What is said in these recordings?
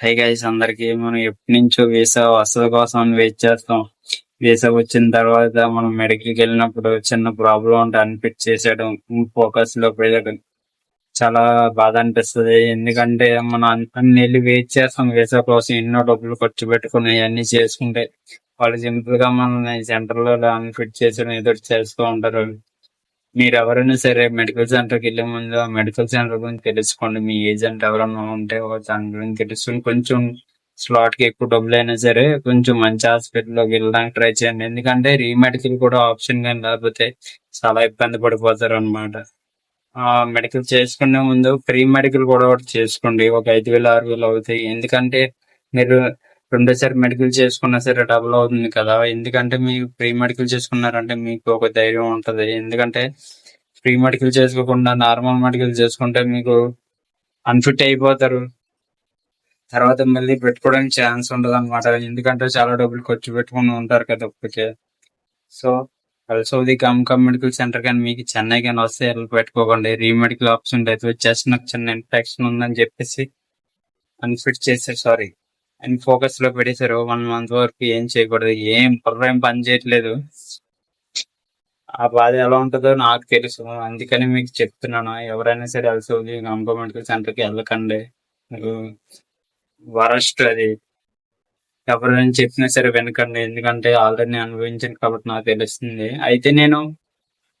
Hi guys అందరికి మనం ఎప్పటి నుంచో వీసా వసతి కోసం వెయిట్ చేస్తాం. వీసా వచ్చిన తర్వాత మనం మెడికల్కి వెళ్ళినప్పుడు చిన్న ప్రాబ్లం ఉంటే అన్ఫిట్ చేసేయడం ఫోకస్లో పెట్టడం చాలా బాధ అనిపిస్తది. ఎందుకంటే మనం అన్ని వెళ్ళి వెయిట్ చేస్తాం వీసా కోసం. ఎన్నో డబ్బులు ఖర్చు పెట్టుకుని అన్ని చేసుకుంటే వాళ్ళు సింపుల్గా మనల్ని సెంటర్లో అన్ఫిట్ చేసడం ఏదో చేస్తూ ఉంటారు మీరు ఎవరైనా సరే మెడికల్ సెంటర్కి వెళ్ళే ముందు ఆ మెడికల్ సెంటర్ గురించి తెలుసుకోండి. మీ ఏజెంట్ ఎవరైనా ఉంటే దాని గురించి తెలుసుకుని కొంచెం స్లాట్కి ఎక్కువ డబ్బులు అయినా సరే కొంచెం మంచి హాస్పిటల్లోకి వెళ్ళడానికి ట్రై చేయండి. ఎందుకంటే రీమెడికల్ కూడా ఆప్షన్ కానీ లేకపోతే చాలా ఇబ్బంది పడిపోతారు అనమాట ఆ మెడికల్ చేసుకునే ముందు ప్రీ మెడికల్ కూడా ఒకటి చేసుకోండి. ఒక ఐదు వేలు ఆరు వేలు అవుతాయి. ఎందుకంటే మీరు రెండోసారి మెడికల్ చేసుకున్నా సరే డబుల్ అవుతుంది కదా. ఎందుకంటే మీరు ప్రీ మెడికల్ చేసుకున్నారంటే మీకు ఒక ధైర్యం ఉంటుంది. ఎందుకంటే ప్రీ మెడికల్ చేసుకోకుండా నార్మల్ మెడికల్ చేసుకుంటే మీకు అన్ఫిట్ అయిపోతారు. తర్వాత మళ్ళీ పెట్టుకోవడానికి ఛాన్స్ ఉండదు అనమాట ఎందుకంటే చాలా డబ్బులు ఖర్చు పెట్టుకుని ఉంటారు కదా ఇప్పటికే so Saudi come medical centre కానీ మీకు చెన్నై కానీ వస్తే వెళ్ళి పెట్టుకోకండి. రీమెడికల్ ఆప్షన్ అయితే చెస్ట్ నాకు చిన్న ఇన్ఫెక్షన్ ఉందని చెప్పేసి అన్ఫిట్ చేశారు. సారీ అండ్ ఫోకస్లో పెట్టేశారు. వన్ మంత్ వరకు ఏం చేయకూడదు. ఏం బుర్ర పని చేయట్లేదు. ఆ బాధ ఎలా ఉంటుందో నాకు తెలుసు. అందుకని మీకు చెప్తున్నాను. ఎవరైనా సరే అలసౌది గంగో మెడికల్ సెంటర్కి వెళ్ళకండి. వరస్ట్ అది. ఎవరైనా చెప్పినా సరే వినకండి. ఎందుకంటే ఆల్రెడీ అనుభవించాను కాబట్టి నాకు తెలుస్తుంది. అయితే నేను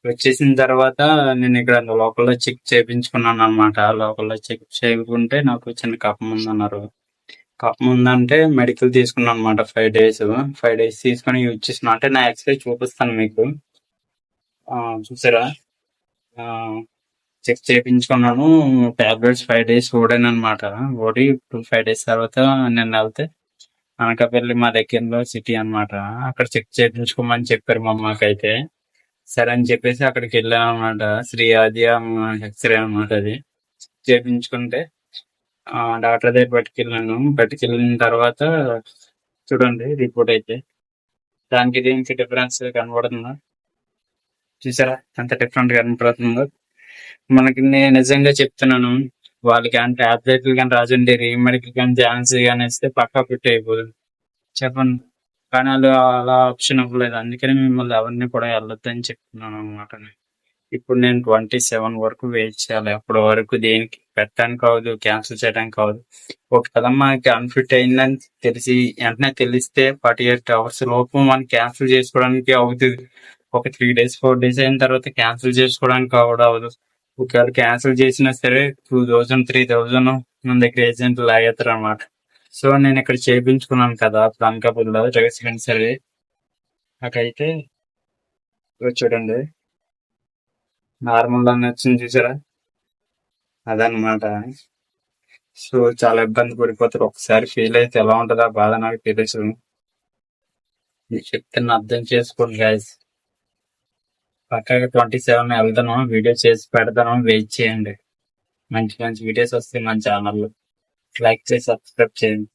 వచ్చేసిన తర్వాత నేను ఇక్కడ లోకల్లో చెక్ చేయించుకున్నాను అనమాట లోకల్లో చెక్ చేయకుంటే నాకు చిన్న కప్పం ఉందన్నారు. ముందంటే మెడికల్ తీసుకున్నాను అనమాట ఫైవ్ డేస్ ఫైవ్ డేస్ తీసుకొని యూజ్ చేసిన అంటే నా ఎక్స్రే చూపిస్తాను మీకు. ఆ, చూసారా? చెక్ చేయించుకున్నాను టాబ్లెట్స్ ఫైవ్ డేస్ ఓడాను అనమాట ఓడి టూ ఫైవ్ డేస్ తర్వాత నేను వెళ్తే అనకాపల్లి మా దగ్గరలో సిటీ అన్నమాట. అక్కడ చెక్ చేయించుకోమని చెప్పారు మా అమ్మకి అయితే. సరే అని చెప్పేసి అక్కడికి వెళ్ళాను అనమాట శ్రీ ఆదియ ఎక్స్రే అనమాట అది. చేయించుకుంటే డాక్టర్ దగ్గర పట్టుకెళ్ళాను. పట్టుకెళ్ళిన తర్వాత చూడండి రిపోర్ట్ అయితే. దానికి దీనికి డిఫరెన్స్ కనబడుతుందా? చూసారా? ఎంత డిఫరెంట్ కనపడుతుందో? మనకి నేను నిజంగా చెప్తున్నాను వాళ్ళకి అంటే అథ్లెట్లు కానీ రాజండి రీమెడికల్ కానీ ఛాన్స్ కానీ ఇస్తే పక్కా ఫిట్ అయిపోతుంది చెప్పండి. కానీ వాళ్ళు అలా ఆప్షన్ ఇవ్వలేదు. అందుకని మిమ్మల్ని ఎవరిని కూడా వెళ్ళొద్దని చెప్తున్నాను అనమాట ఇప్పుడు నేను ట్వంటీ సెవెన్ వరకు వెయిట్ చేయాలి. అప్పటి వరకు దేనికి పెట్టడానికి కావద్దు క్యాన్సిల్ చేయడానికి కావద్దు. ఒకవేళ మనకి అన్ఫిట్ అయిందని తెలిసి వెంటనే తెలిస్తే ఫార్టీ ఎయిట్ అవర్స్ లోపు మనం క్యాన్సిల్ చేసుకోవడానికి అవుతుంది. ఒక త్రీ డేస్ ఫోర్ డేస్ అయిన తర్వాత క్యాన్సిల్ చేసుకోవడానికి కూడా అవ్వదు. ఒకవేళ క్యాన్సిల్ చేసినా సరే టూ థౌజండ్ త్రీ థౌజండ్ మన దగ్గర ఏజెంట్ లాగేస్తారు అనమాట సో నేను ఇక్కడ చేయించుకున్నాను కదా అప్పుడు అనకాపల్లిలో జగన్ సరే. నాకైతే చూడండి. నార్మల్ అని వచ్చింది చూసారా? అదనమాట సో చాలా ఇబ్బంది పడిపోతారు. ఒకసారి ఫీల్ అయితే ఎలా ఉంటుందా బాధ నాకు తెలుసు మీరు చెప్తున్న అర్థం చేసుకోండి గాయస్ పక్కగా ట్వంటీ సెవెన్ వెళ్తాను వీడియో చేసి పెడతాను. వెయిట్ చేయండి. మంచి మంచి వీడియోస్ వస్తాయి మన ఛానల్లో. లైక్ చేసి సబ్స్క్రైబ్ చేయండి.